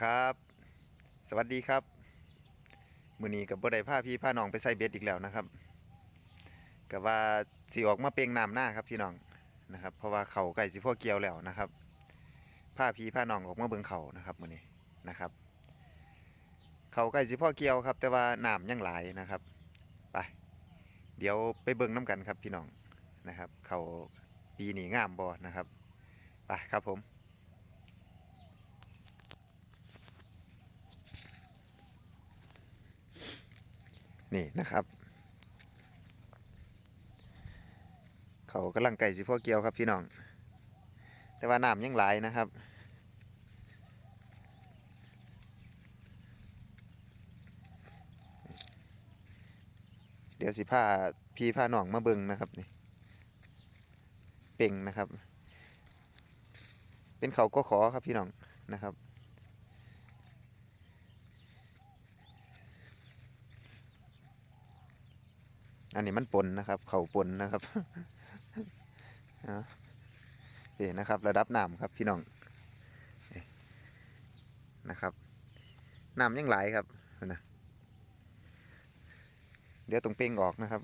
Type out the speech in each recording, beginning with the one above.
ครับ สวัสดีครับ มือนี้กับบ่ได้พาพี่พาน้องไปใส่เบ็ดอีกแล้วนะครับกับว่าสิออกมาเปลงน้ำหน้าครับพี่น้องนะครับ เพราะว่าเขาไก่สิพ่อเกียวแล้วนะครับพาพี่พาน้องออกมาเบิ่งเขานะครับมือนี้นะครับ เขาไก่สิพ่อเกียวครับ แต่ว่าน้ำยังหลายนะครับไปเดี๋ยวไปเบิ่งน้ำกันครับพี่น้องนะครับ เขาปีนี้งามบ่นะครับไปครับผม นี่นะครับ เขากำลังไก่สิพ่อเกียวครับพี่น้อง แต่ว่าน้ำยังไหลายนะครับเดี๋ยวสิพาพี่พาหน้องมาเบิงนะครับนี่เป่งนะครับ เป็นเขาก็ขอครับพี่น้องนะครับ อันนี้มันปนนะครับ เขาปนนะครับเอาโอเคนะครับ ระดับน้ำครับพี่น้องนี่นะครับน้ำยังไหลครับนะเดี๋ยวตรงเป้งออกนะครับ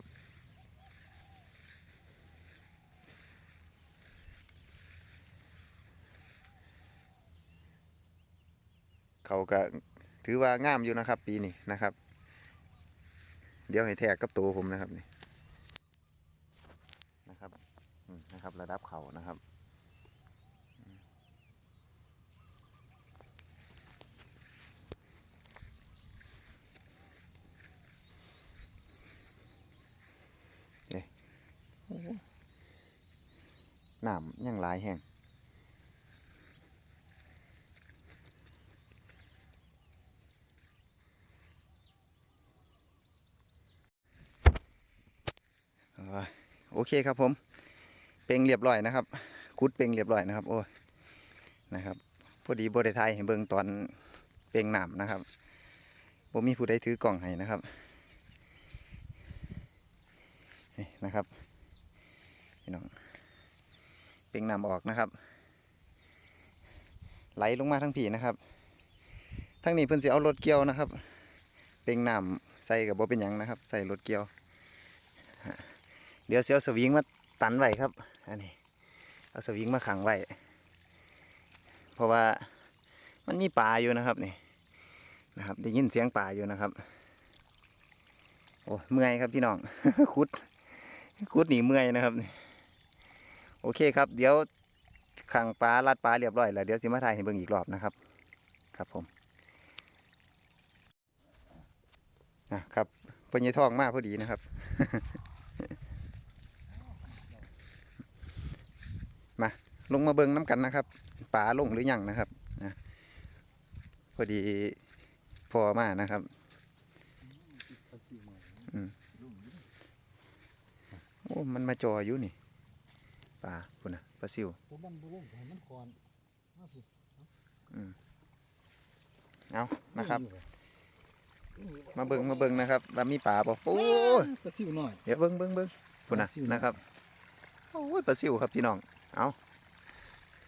เขาก็ถือว่างามอยู่นะครับ ปีนี้นะครับ เดี๋ยวให้แทกกับตัวผมนะครับนี่นะครับนะครับระดับเขานะครับนี่หน้ำยังหลายแห้ง โอเคครับผม เปลงเรียบร้อยนะครับ คุดเปลงเรียบร้อยนะครับ โอ้ยนะครับพอดีบริไทยให้เบิ่งตอนเปลงหน้ำนะครับผมมีผู้ใดถือกล่องให้นะครับนี่นะครับพี่น้องเปลงหน้ำออกนะครับ ไหลลงมาทั้งผีนะครับทั้งนี้เพิ่นสิเอารถเกี่ยวนะครับ เปลงหน้ำใส่กับบ่เป็นหยังนะครับ ใส่รถเกี่ยว เดี๋ยวเสียวสวิงมาตันไว้ครับ อันนี้ เอาสวิงมาขังไว้ เพราะว่ามันมีปลาอยู่นะครับนี่ นะครับได้ยินเสียงปลาอยู่นะครับ โอ้เมื่อยครับพี่น้อง คุด คุดหนีเมื่อยนะครับนี่โอเคครับ เดี๋ยวขังปลาลัดปลาเรียบร้อยแล้วเดี๋ยวสิมาถ่ายให้เบิ่งอีกรอบนะครับ ครับผมนะครับพญทองมากพอดีนะครับ ลงมาเบิ่งน้ำกันนะครับป่าลงหรือยังนะครับนะพอดีพอมานะครับอืมโอ้มันมาจออยู่นี่ป่าคุณนะปลาซิวตัวมันบ่ลงให้มันก่อนมาสิเอานะครับ มาเบิ่งมาเบิ่งนะครับว่ามีป่าบ่โอ้ยปลาซิวหน่อยเดี๋ยวเบิ่งเบิ่งเบิ่งคุณนะปลาซิวนะครับโอ้ยปลาซิวครับพี่น้อง เอา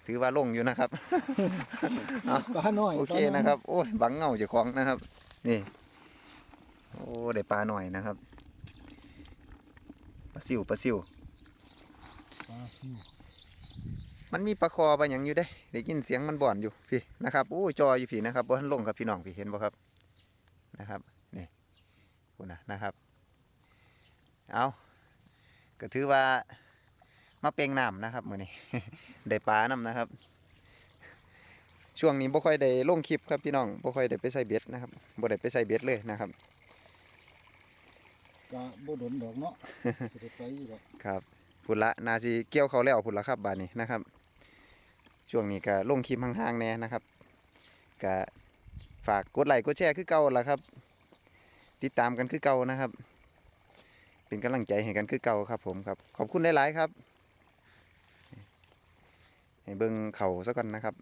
ถือว่าลงอยู่นะครับเอาปลาหน่อยโอเคนะครับ โอ้ยบังเงาเจ้าของนะครับ นี่ โอ้ได้ปลาหน่อยนะครับปลาซิวปลาซิวปลาซิวมันมีปลาคอปลาหยังอยู่เด้ได้ยินเสียงมันบ่อนอยู่พี่นะครับโอ้ยจอยอยู่พี่นะครับบ่ทันลงครับพี่น้องพี่เห็นบ่ครับนะครับนี่คุณนะนะครับ เอาก็ถือว่า มาเปลงน้ำนะครับมื้อนี้ ได้ปลาน้ำนะครับ ช่วงนี้บ่ค่อยได้ลงคลิปครับพี่น้องบ่ค่อยได้ไปใส่เบ็ดนะครับบ่ได้ไปใส่เบ็ดเลยนะครับก็บ่โดนดอกเนาะสิได้ไปอยู่ดอกครับพุ่นละนาสิเกี่ยวเขาแล้วพุ่นละครับบานนี้นะครับ ช่วงนี้ก็ลงคลิปห่างๆแน่นะครับก็ฝากกดไลค์กดแชร์คือเก่าละครับ ติดตามกันคือเก่านะครับ เป็นกำลังใจให้กันคือเก่าครับผมครับ ขอบคุณหลายๆครับ ให้เบิ่งเขาซะก่อนนะครับ